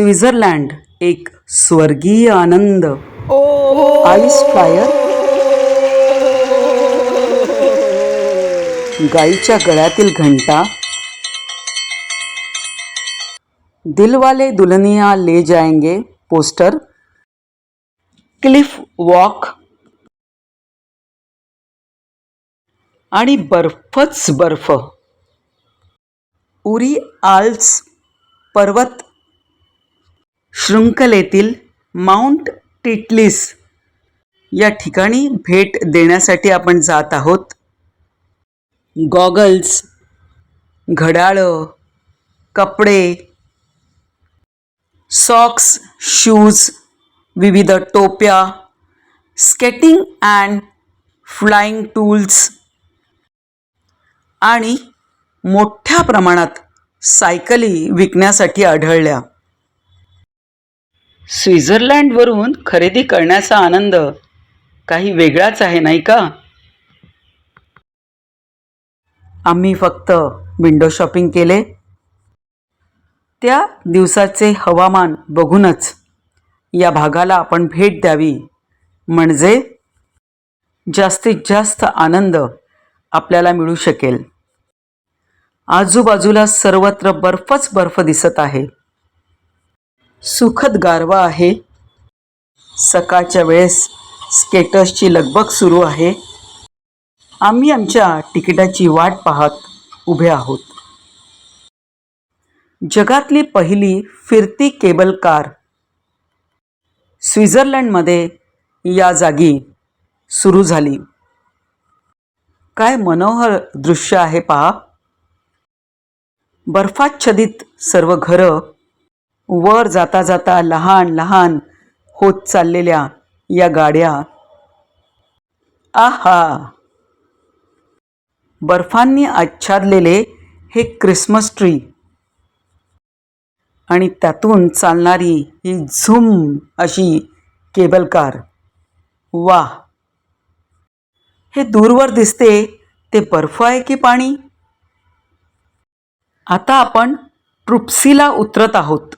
Switzerland एक स्वर्गीय आनंद. Ice fire गाईच्या गळ्यातील घंटा. दिलवाले दुल्हनिया ले जाएंगे पोस्टर. Cliff walk. आणि बर्फच बर्फ. उरी आल्स पर्वत शृंखलेतील माउंट टिटलिस या ठिकाणी भेट देण्यासाठी आपण जात आहोत. गॉगल्स घड्याळं कपडे सॉक्स शूज विविध टोप्या स्केटिंग अँड फ्लाइंग टूल्स आणि मोठ्या प्रमाणात सायकली विकण्यासाठी आढळल्या. स्वित्झर्लंडवरून खरेदी करण्याचा आनंद काही वेगळाच आहे नाही का? आम्ही फक्त विंडो शॉपिंग केले. त्या दिवसाचे हवामान बघूनच या भागाला आपण भेट द्यावी. म्हणजे जास्तीत जास्त आनंद आपल्याला मिळू शकेल. आजूबाजूला सर्वत्र बर्फच बर्फ दिसत आहे. सुखद गारवा आहे. सकाळच्या वेळेस स्केटर्सची लगबग सुरू आहे. आम्ही आमच्या तिकिटाची वाट पाहत उभे आहोत. जगातली पहिली फिरती केबल कार स्वित्झर्लंडमध्ये या जागी सुरू झाली. काय मनोहर दृश्य आहे पहा. बर्फाच्छदित सर्व घरं वर जाता जाता लहान लहान होत चाललेल्या या गाड्या. आहा! बर्फांनी आच्छादलेले हे क्रिसमस ट्री आणि त्यातून चालणारी ही झुम अशी केबल कार. वा हे दूरवर दिसते ते बर्फ आहे की पाणी? आता आपण ट्रुप्सीला उतरत आहोत.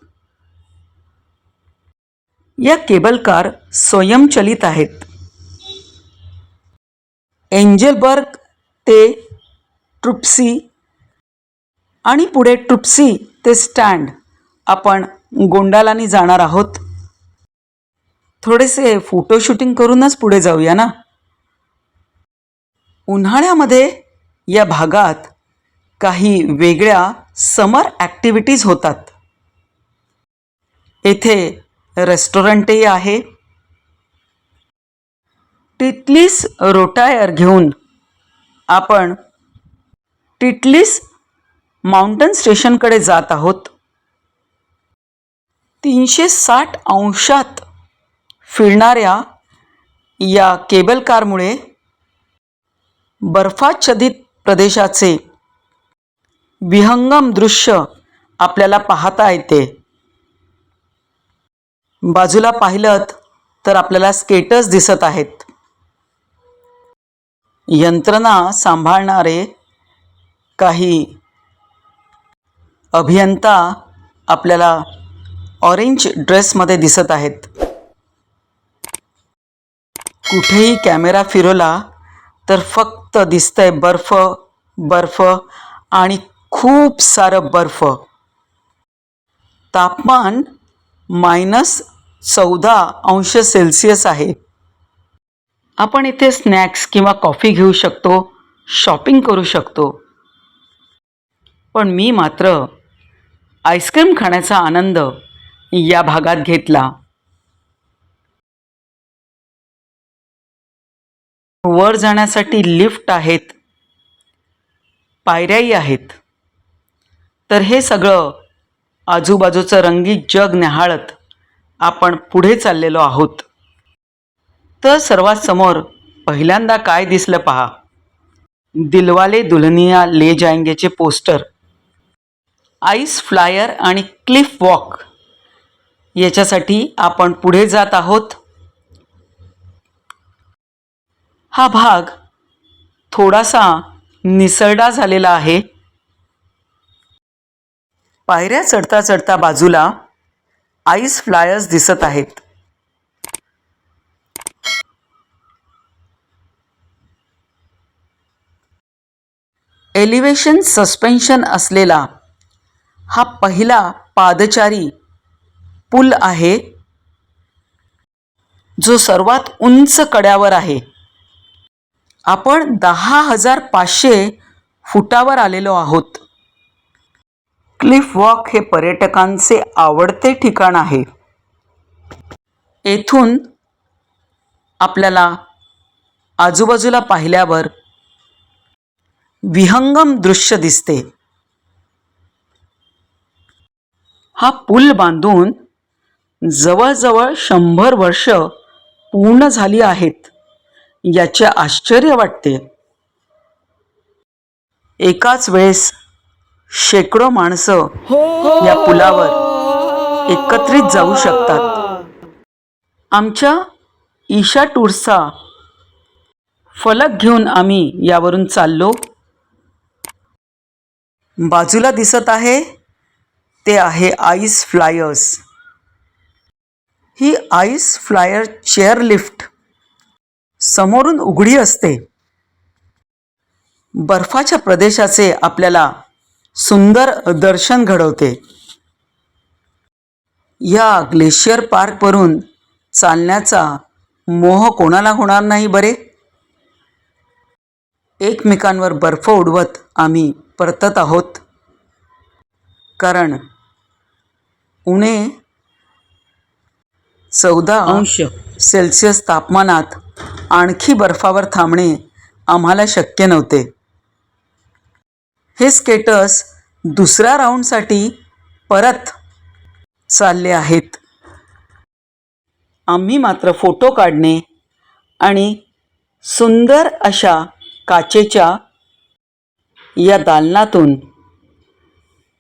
या केबल कार स्वयंचलित आहेत. एंजेलबर्ग ते ट्रुप्सी आणि पुढे ट्रुप्सी ते स्टँड आपण गोंडालानी जाणार आहोत. थोडेसे फोटोशूटिंग करूनच पुढे जाऊया ना? उन्हाळ्यामध्ये या भागात काही वेगळ्या समर ॲक्टिव्हिटीज होतात. येथे रेस्टॉरंटही आहे. टिटलीस रोटायर घेऊन आपण टिटलीस माउंटन स्टेशनकडे जात आहोत. तीनशे साठ अंशात फिरणाऱ्या या केबल कारमुळे बर्फाच्छदित प्रदेशाचे विहंगम दृश्य आपल्याला पाहता येते. बाजूला पाहिलं तर आपल्याला स्केटर्स दिसत आहेत. यंत्रणा सांभाळणारे काही अभियंता आपल्याला ऑरेंज ड्रेसमध्ये दिसत आहेत. कुठेही कॅमेरा फिरवला तर फक्त दिसतंय बर्फ बर्फ आणि खूप सारं बर्फ. तापमान मायनस चौदा अंश सेल्सिअस आहे. आपण इथे स्नॅक्स किंवा कॉफी घेऊ शकतो शॉपिंग करू शकतो. पण मी मात्र आईस्क्रीम खाण्याचा आनंद या भागात घेतला. वर जाण्यासाठी लिफ्ट आहेत पायऱ्याही आहेत. तर हे सगळं आजूबाजूचं रंगीत जग न्याहाळत आपण पुढे चाललेलो आहोत. तर सर्वात समोर पहिल्यांदा काय दिसलं पहा? दिलवाले दुल्हनिया ले जायंगेचे पोस्टर. आईस फ्लायर आणि क्लिफ वॉक. याच्यासाठी आपण पुढे जात आहोत. हा भाग थोडासा निसरडा झालेला आहे. पायऱ्या चढता चढता बाजूला आईस फ्लायर्स दिसत आहेत. एलिव्हेशन सस्पेन्शन असलेला हा पहिला पादचारी पूल आहे जो सर्वात उंच कड्यावर आहे. आपण दहा हजार पाचशे फुटावर आलेलो आहोत. क्लिफ वॉक हे पर्यटकांचे आवडते ठिकाण आहे. येथून आपल्याला आजूबाजूला पाहिल्यावर विहंगम दृश्य दिसते. हा पूल बांधून जवळजवळ शंभर वर्ष पूर्ण झाली आहेत याचे आश्चर्य वाटते. एकाच वेळेस शेकडो माणसं या पुलावर एकत्रित जाऊ शकतात. आमच्या ईशा टूर्सचा फलक घेऊन आम्ही यावरून चाललो. बाजूला दिसत आहे ते आहे आईस फ्लायर्स. ही आईस फ्लायर चेअर लिफ्ट समोरून उघडी असते. बर्फाच्या प्रदेशाचे आपल्याला सुंदर दर्शन घडवते. या ग्लेशियर पार्कवरून चालण्याचा मोह कोणाला होणार नाही बरे? एकमेकांवर बर्फ उडवत आम्ही परतत आहोत. कारण उणे चौदा अंश सेल्सिअस तापमानात आणखी बर्फावर थांबणे आम्हाला शक्य नव्हते. हे स्केटर्स दुसऱ्या राऊंडसाठी परत चालले आहेत. आम्ही मात्र फोटो काढणे आणि सुंदर अशा काचेच्या या दालनातून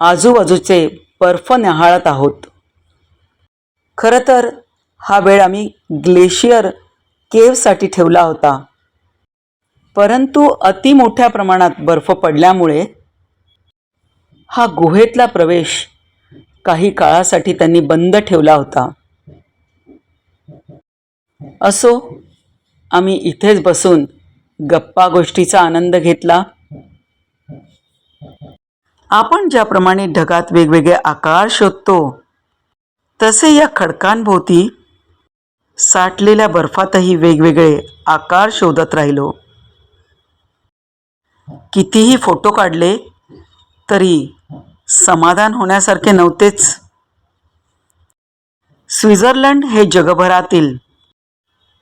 आजूबाजूचे बर्फ न्याहाळत आहोत. खरं तर हा वेळ आम्ही ग्लेशियर केव्हसाठी ठेवला होता. परंतु अति मोठ्या प्रमाणात बर्फ पडल्यामुळे हा गुहेतला प्रवेश काही काळासाठी त्यांनी बंद ठेवला होता. असो आम्ही इथेच बसून गप्पा गोष्टीचा आनंद घेतला. आपण ज्याप्रमाणे ढगात वेगवेगळे आकार शोधतो तसे या खडकांभोवती साठलेल्या बर्फातही वेगवेगळे आकार शोधत राहिलो. कितीही फोटो काढले तरी समाधान होण्यासारखे नव्हतेच. स्वित्झर्लंड हे जगभरातील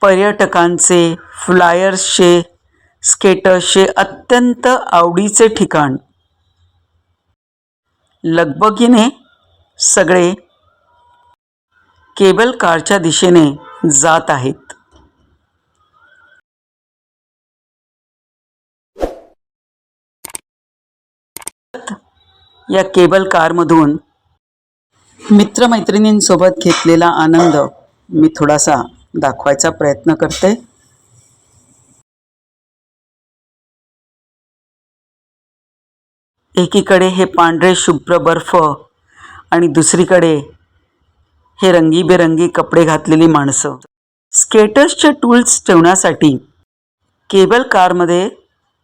पर्यटकांचे फ्लायर्सचे स्केटर्सचे अत्यंत आवडीचे ठिकाण. लगबगीने सगळे केबल कारच्या दिशेने जात आहेत. या केबल कारमधून मित्रमैत्रिणींसोबत घेतलेला आनंद मी थोडासा दाखवायचा प्रयत्न करते. एकीकडे हे पांढरे शुभ्र बर्फ आणि दुसरीकडे हे रंगीबेरंगी कपडे घातलेली माणसं. स्केटर्सचे टूल्स ठेवण्यासाठी केबल कारमध्ये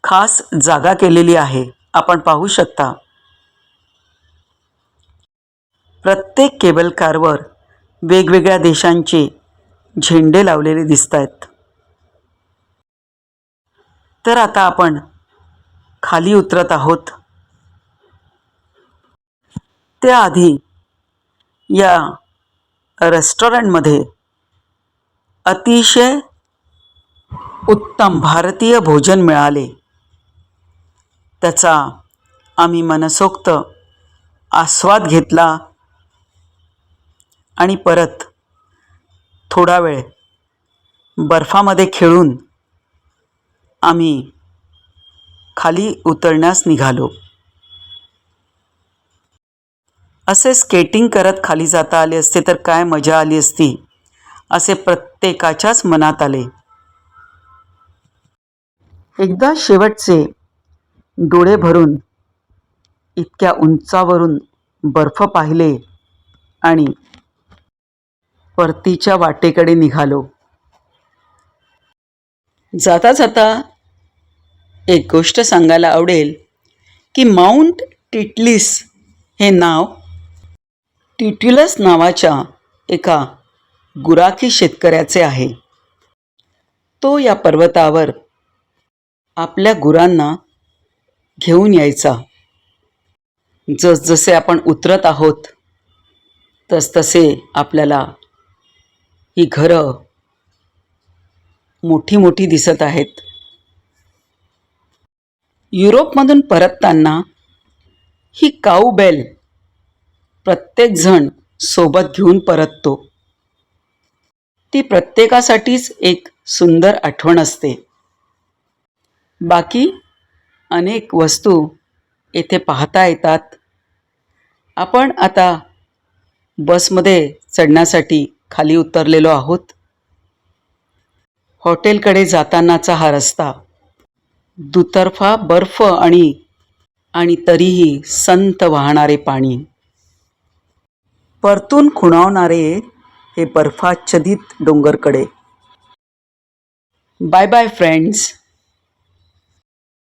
खास जागा केलेली आहे. आपण पाहू शकता. प्रत्येक केबल कारवर वेगवेगळ्या देशांचे झेंडे लावलेले दिसत आहेत तर आता आपण खाली उतरत आहोत. त्याआधी या रेस्टॉरंटमध्ये अतिशय उत्तम भारतीय भोजन मिळाले. त्याचा आम्ही मनसोक्त आस्वाद घेतला. आणि परत थोडा वेळ बर्फामध्ये खेळून आम्ही खाली उतरण्यास निघालो. असे स्केटिंग करत खाली जाता आले असते तर काय मजा आली असती असे प्रत्येकाच्याच मनात आले. एकदा शेवटचे डोळे भरून इतक्या उंचावरून बर्फ पाहिले आणि परतीच्या वाटेकडे निघालो. जाता जाता एक गोष्ट सांगायला आवडेल की माउंट टिटलिस हे नाव टिट्युलस नावाच्या एका गुराखी शेतकऱ्याचे आहे. तो या पर्वतावर आपल्या गुरांना घेऊन यायचा. जसजसे आपण उतरत आहोत तसतसे आपल्याला ही घरं मोठी मोठी दिसत आहेत. युरोपमधून परतताना ही काऊ बेल प्रत्येकजण सोबत घेऊन परततो. ती प्रत्येकासाठीच एक सुंदर आठवण असते. बाकी अनेक वस्तू येथे पाहता येतात. आपण आता बसमध्ये चढण्यासाठी खाली उतरलेलो आहोत. हॉटेलकडे जातानाचा हा रस्ता. दुतर्फा बर्फ आणि आणि तरीही संत वाहणारे पाणी. परतून खुणावणारे हे बर्फाच्छदित डोंगरकडे. Bye bye friends